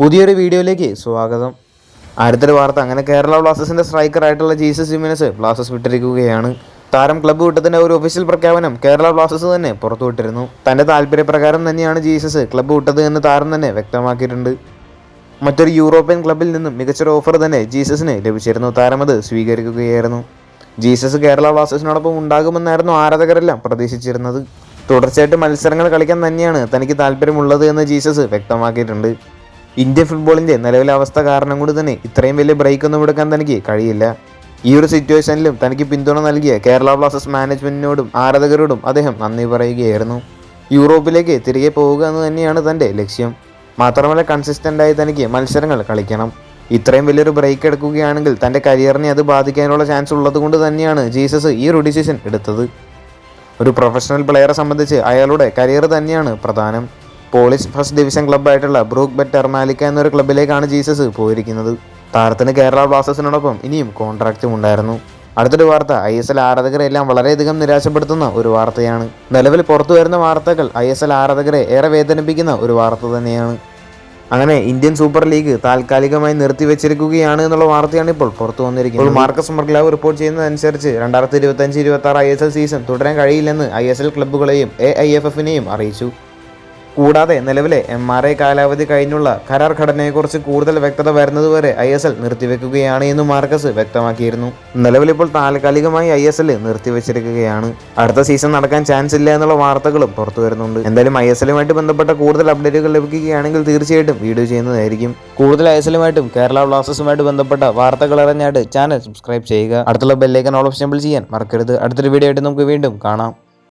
പുതിയൊരു വീഡിയോയിലേക്ക് സ്വാഗതം. അടുത്തൊരു വാർത്ത അങ്ങനെ കേരള ബ്ലാസ്റ്റേഴ്സിന്റെ സ്ട്രൈക്കർ ആയിട്ടുള്ള ജീസസ് ജിമിനസ് ബ്ലാസ്റ്റേഴ്സ് വിട്ടിരിക്കുകയാണ്. താരം ക്ലബ്ബ് വിട്ടതിന്റെ ഒരു ഒഫീഷ്യൽ പ്രഖ്യാപനം കേരള ബ്ലാസ്റ്റേഴ്സ് തന്നെ പുറത്തുവിട്ടിരുന്നു തന്റെ താല്പര്യപ്രകാരം തന്നെയാണ് ജീസസ് ക്ലബ്ബ് വിട്ടത് എന്ന് താരം തന്നെ വ്യക്തമാക്കിയിട്ടുണ്ട്. മറ്റൊരു യൂറോപ്യൻ ക്ലബിൽ നിന്നും മികച്ചൊരു ഓഫർ തന്നെ ജീസസിന് ലഭിച്ചിരുന്നു. താരം അത് സ്വീകരിക്കുകയായിരുന്നു. ജീസസ് കേരള ബ്ലാസ്റ്റേഴ്സിനോടൊപ്പം ഉണ്ടാകുമെന്നായിരുന്നു ആരാധകരെല്ലാം പ്രതീക്ഷിച്ചിരുന്നത്. തുടർച്ചയായിട്ട് മത്സരങ്ങൾ കളിക്കാൻ തന്നെയാണ് തനിക്ക് താല്പര്യമുള്ളത് എന്ന് ജീസസ് വ്യക്തമാക്കിയിട്ടുണ്ട്. ഇന്ത്യൻ ഫുട്ബോളിന്റെ നിലവിലെ അവസ്ഥ കാരണം കൊണ്ട് തന്നെ ഇത്രയും വലിയ ബ്രേക്ക് ഒന്നും എടുക്കാൻ തനിക്ക് കഴിയില്ല. ഈ ഒരു സിറ്റുവേഷനിലും തനിക്ക് പിന്തുണ നൽകിയ കേരള ബ്ലാസ്റ്റേഴ്സ് മാനേജ്മെന്റിനോടും ആരാധകരോടും അദ്ദേഹം നന്ദി പറയുകയായിരുന്നു. യൂറോപ്പിലേക്ക് തിരികെ പോവുക എന്ന് തന്നെയാണ് തന്റെ ലക്ഷ്യം. മാത്രമല്ല കൺസിസ്റ്റന്റായി തനിക്ക് മത്സരങ്ങൾ കളിക്കണം. ഇത്രയും വലിയൊരു ബ്രേക്ക് എടുക്കുകയാണെങ്കിൽ തന്റെ കരിയറിനെ അത് ബാധിക്കാനുള്ള ചാൻസ് ഉള്ളത് കൊണ്ട് തന്നെയാണ് ജീസസ് ഈ ഒരു ഡിസിഷൻ എടുത്തത്. ഒരു പ്രൊഫഷണൽ പ്ലെയറെ സംബന്ധിച്ച് അയാളുടെ കരിയർ തന്നെയാണ് പ്രധാനം. പോളിഷ് ഫസ്റ്റ് ഡിവിഷൻ ക്ലബ്ബായിട്ടുള്ള ബ്രൂക്ക് ബെറ്റ് ടെർമാലിക്ക എന്നൊരു ക്ലബ്ബിലേക്കാണ് ജീസസ് പോയിരിക്കുന്നത്. താരത്തിന് കേരള ബ്ലാസ്റ്റേഴ്സിനോടൊപ്പം ഇനിയും കോൺട്രാക്റ്റും ഉണ്ടായിരുന്നു. അടുത്തൊരു വാർത്ത ഐ എസ് എൽ ആരാധകരെ എല്ലാം വളരെയധികം നിരാശപ്പെടുത്തുന്ന ഒരു വാർത്തയാണ്. നിലവിൽ പുറത്തു വരുന്ന വാർത്തകൾ ഐ എസ് എൽ ആരാധകരെ ഏറെ വേദനിപ്പിക്കുന്ന ഒരു വാർത്ത തന്നെയാണ്. അങ്ങനെ ഇന്ത്യൻ സൂപ്പർ ലീഗ് താൽക്കാലികമായി നിർത്തിവെച്ചിരിക്കുകയാണ് എന്നുള്ള വാർത്തയാണ് ഇപ്പോൾ പുറത്തു വന്നിരിക്കുന്നത്. മാർക്കസ് മർഗ്ലാവ് റിപ്പോർട്ട് ചെയ്യുന്നതനുസരിച്ച് രണ്ടായിരത്തി ഇരുപത്തി അഞ്ച് ഇരുപത്തി ആറ് ഐ എസ് എൽ സീസൺ തുടരാൻ കഴിയില്ലെന്ന് ഐ എസ് എൽ ക്ലബ്ബുകളെയും എ ഐ എഫ് എഫിനെയും അറിയിച്ചു. കൂടാതെ നിലവിലെ എം ആർ ഐ കാലാവധി കഴിഞ്ഞുള്ള കരാർ ഘടനയെക്കുറിച്ച് കൂടുതൽ വ്യക്തത വരുന്നതുവരെ ഐ എസ് എൽ നിർത്തിവെക്കുകയാണ് എന്ന് മാർക്കസ് വ്യക്തമാക്കിയിരുന്നു. നിലവിലിപ്പോൾ താൽക്കാലികമായി ഐ എസ് എൽ നിർത്തിവെച്ചിരിക്കുകയാണ്. അടുത്ത സീസൺ നടക്കാൻ ചാൻസ് ഇല്ല എന്നുള്ള വാർത്തകളും പുറത്തു വരുന്നുണ്ട്. എന്തായാലും ഐ എസ് എല്ലുമായിട്ട് ബന്ധപ്പെട്ട കൂടുതൽ അപ്ഡേറ്റുകൾ ലഭിക്കുകയാണെങ്കിൽ തീർച്ചയായിട്ടും വീഡിയോ ചെയ്യുന്നതായിരിക്കും. കൂടുതൽ ഐ എസ് എല്ലുമായിട്ടും കേരള ബ്ലാസ്റ്റേഴ്സുമായിട്ട് ബന്ധപ്പെട്ട വാർത്തകൾ അറിഞ്ഞായിട്ട് ചാനൽ സബ്സ്ക്രൈബ് ചെയ്യുക. അടുത്തുള്ള ബെല്ലേക്കൻ ഓൾ ഓപ്ഷൻ ചെയ്യാൻ മറക്കരുത്. അടുത്തൊരു വീഡിയോ ആയിട്ട് നമുക്ക് വീണ്ടും കാണാം.